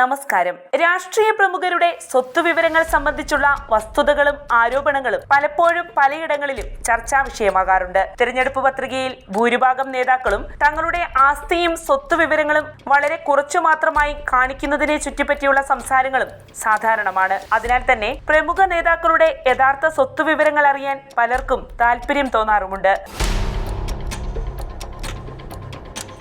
നമസ്കാരം. രാഷ്ട്രീയ പ്രമുഖരുടെ സ്വത്ത് വിവരങ്ങൾ സംബന്ധിച്ചുള്ള വസ്തുതകളും ആരോപണങ്ങളും പലപ്പോഴും പലയിടങ്ങളിലും ചർച്ചാ വിഷയമാകാറുണ്ട്. തിരഞ്ഞെടുപ്പ് പത്രികയിൽ ഭൂരിഭാഗം നേതാക്കളും തങ്ങളുടെ ആസ്തിയും സ്വത്ത് വിവരങ്ങളും വളരെ കുറച്ചു മാത്രമായി കാണിക്കുന്നതിനെ ചുറ്റിപ്പറ്റിയുള്ള സംസാരങ്ങളും സാധാരണമാണ്. അതിനാൽ തന്നെ പ്രമുഖ നേതാക്കളുടെ യഥാർത്ഥ സ്വത്ത് വിവരങ്ങൾ അറിയാൻ പലർക്കും താല്പര്യം തോന്നാറുമുണ്ട്.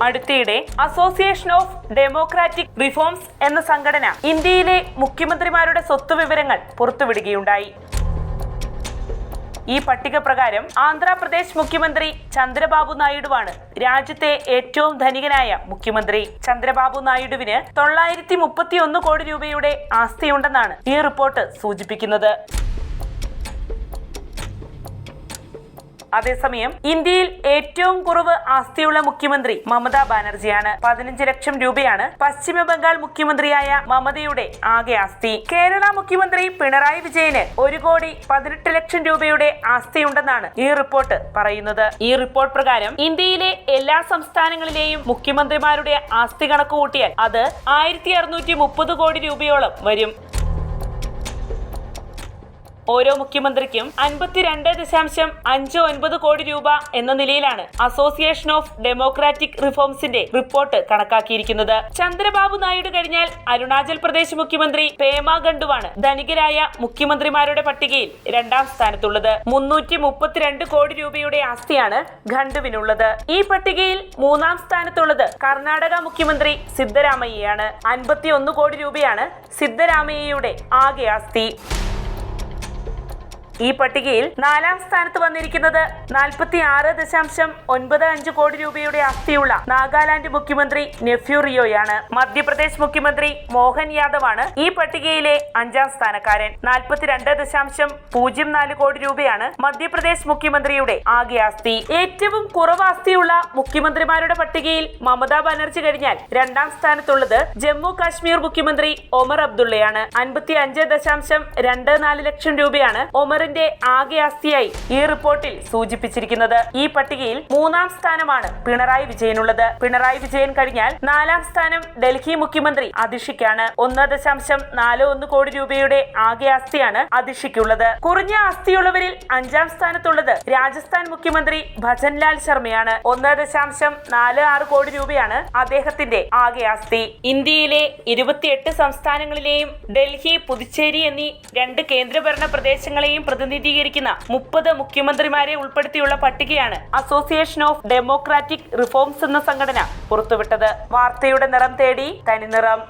അടുത്തിടെ അസോസിയേഷൻ ഓഫ് ഡെമോക്രാറ്റിക് റിഫോംസ് എന്ന സംഘടന ഇന്ത്യയിലെ മുഖ്യമന്ത്രിമാരുടെ സ്വത്ത് വിവരങ്ങൾ പുറത്തുവിടുകയുണ്ടായി. ഈ പട്ടിക പ്രകാരം ആന്ധ്രാപ്രദേശ് മുഖ്യമന്ത്രി ചന്ദ്രബാബു നായിഡുവാണ് രാജ്യത്തെ ഏറ്റവും ധനികനായ മുഖ്യമന്ത്രി. ചന്ദ്രബാബു നായിഡുവിന് തൊള്ളായിരത്തി മുപ്പത്തി ഒന്ന് കോടി രൂപയുടെ ആസ്തിയുണ്ടെന്നാണ് ഈ റിപ്പോർട്ട് സൂചിപ്പിക്കുന്നത്. അതേസമയം ഇന്ത്യയിൽ ഏറ്റവും കുറവ് ആസ്തിയുള്ള മുഖ്യമന്ത്രി മമതാ ബാനർജിയാണ്. പതിനഞ്ച് ലക്ഷം രൂപയാണ് പശ്ചിമ ബംഗാൾ മുഖ്യമന്ത്രിയായ മമതയുടെ ആകെ ആസ്തി. കേരള മുഖ്യമന്ത്രി പിണറായി വിജയന് ഒരു കോടി പതിനെട്ട് ലക്ഷം രൂപയുടെ ആസ്തിയുണ്ടെന്നാണ് ഈ റിപ്പോർട്ട് പറയുന്നത്. ഈ റിപ്പോർട്ട് പ്രകാരം ഇന്ത്യയിലെ എല്ലാ സംസ്ഥാനങ്ങളിലെയും മുഖ്യമന്ത്രിമാരുടെ ആസ്തി കണക്ക് കൂട്ടിയാൽ അത് ആയിരത്തി കോടി രൂപയോളം വരും. ഓരോ മുഖ്യമന്ത്രിക്കും അൻപത്തിരണ്ട് ദശാംശം അഞ്ച് ഒൻപത് കോടി രൂപ എന്ന നിലയിലാണ് അസോസിയേഷൻ ഓഫ് ഡെമോക്രാറ്റിക് റിഫോംസിന്റെ റിപ്പോർട്ട് കണക്കാക്കിയിരിക്കുന്നത്. ചന്ദ്രബാബു നായിഡു കഴിഞ്ഞാൽ അരുണാചൽ പ്രദേശ് മുഖ്യമന്ത്രി പേമ ഖണ്ഡുവാണ് ധനികരായ മുഖ്യമന്ത്രിമാരുടെ പട്ടികയിൽ രണ്ടാം സ്ഥാനത്തുള്ളത്. മുന്നൂറ്റി മുപ്പത്തിരണ്ട് കോടി രൂപയുടെ ആസ്തിയാണ് ഖണ്ഡുവിനുള്ളത് ഈ പട്ടികയിൽ മൂന്നാം സ്ഥാനത്തുള്ളത് കർണാടക മുഖ്യമന്ത്രി സിദ്ധരാമയ്യയാണ്. അൻപത്തി ഒന്ന് കോടി രൂപയാണ് സിദ്ധരാമയ്യയുടെ ആകെ ആസ്തി. ഈ പട്ടികയിൽ നാലാം സ്ഥാനത്ത് വന്നിരിക്കുന്നത് നാൽപ്പത്തി ആറ് ദശാംശം ഒൻപത് അഞ്ച് കോടി രൂപയുടെ ആസ്തിയുള്ള നാഗാലാന്റ് മുഖ്യമന്ത്രി നെഫ്യൂ റിയോയാണ്. മധ്യപ്രദേശ് മുഖ്യമന്ത്രി മോഹൻ യാദവാണ് ഈ പട്ടികയിലെ അഞ്ചാം സ്ഥാനക്കാരൻ. നാൽപ്പത്തിരണ്ട് ദശാംശം പൂജ്യം നാല് കോടി രൂപയാണ് മധ്യപ്രദേശ് മുഖ്യമന്ത്രിയുടെ ആകെ ആസ്തി. ഏറ്റവും കുറവ് ആസ്തിയുള്ള മുഖ്യമന്ത്രിമാരുടെ പട്ടികയിൽ മമതാ ബാനർജി കഴിഞ്ഞാൽ രണ്ടാം സ്ഥാനത്തുള്ളത് ജമ്മു കാശ്മീർ മുഖ്യമന്ത്രി ഒമർ അബ്ദുള്ളയാണ്. അൻപത്തി അഞ്ച് ദശാംശം രണ്ട് നാല് ലക്ഷം രൂപയാണ് ഒമറിന്റെ ആകെ ആസ്തിയായി ഈ റിപ്പോർട്ടിൽ സൂചിപ്പിച്ചിരിക്കുന്നത്. ഈ പട്ടികയിൽ മൂന്നാം സ്ഥാനമാണ് പിണറായി വിജയനുള്ളത്. പിണറായി വിജയൻ കഴിഞ്ഞാൽ നാലാം സ്ഥാനം ഡൽഹി മുഖ്യമന്ത്രി അതിഷിക്കാണ് ഒന്ന് ദശാംശം നാല് ഒന്ന് കോടി രൂപയുടെ ആകെ ആസ്തിയാണ് അതിഷിക്കുള്ളത് കുറഞ്ഞ ആസ്തിയുള്ളവരിൽ അഞ്ചാം സ്ഥാനത്തുള്ളത് രാജസ്ഥാൻ മുഖ്യമന്ത്രി ഭജൻലാൽ ശർമ്മയാണ്. ഒന്ന് ദശാംശം നാല് ആറ് കോടി രൂപയാണ് അദ്ദേഹത്തിന്റെ ആകെ ആസ്തി ഇന്ത്യയിലെ ഇരുപത്തിയെട്ട് സംസ്ഥാനങ്ങളിലെയും ഡൽഹി പുതുച്ചേരി എന്നീ രണ്ട് കേന്ദ്രഭരണ പ്രദേശങ്ങളെയും പ്രതിനിധീകരിക്കുന്ന മുപ്പത് മുഖ്യമന്ത്രിമാരെ ഉൾപ്പെടുത്തിയുള്ള പട്ടികയാണ് അസോസിയേഷൻ ഓഫ് ഡെമോക്രാറ്റിക് റിഫോംസ് എന്ന സംഘടന പുറത്തുവിട്ടത്. വാർത്തയുടെ നിറം തേടി തനിനിറം.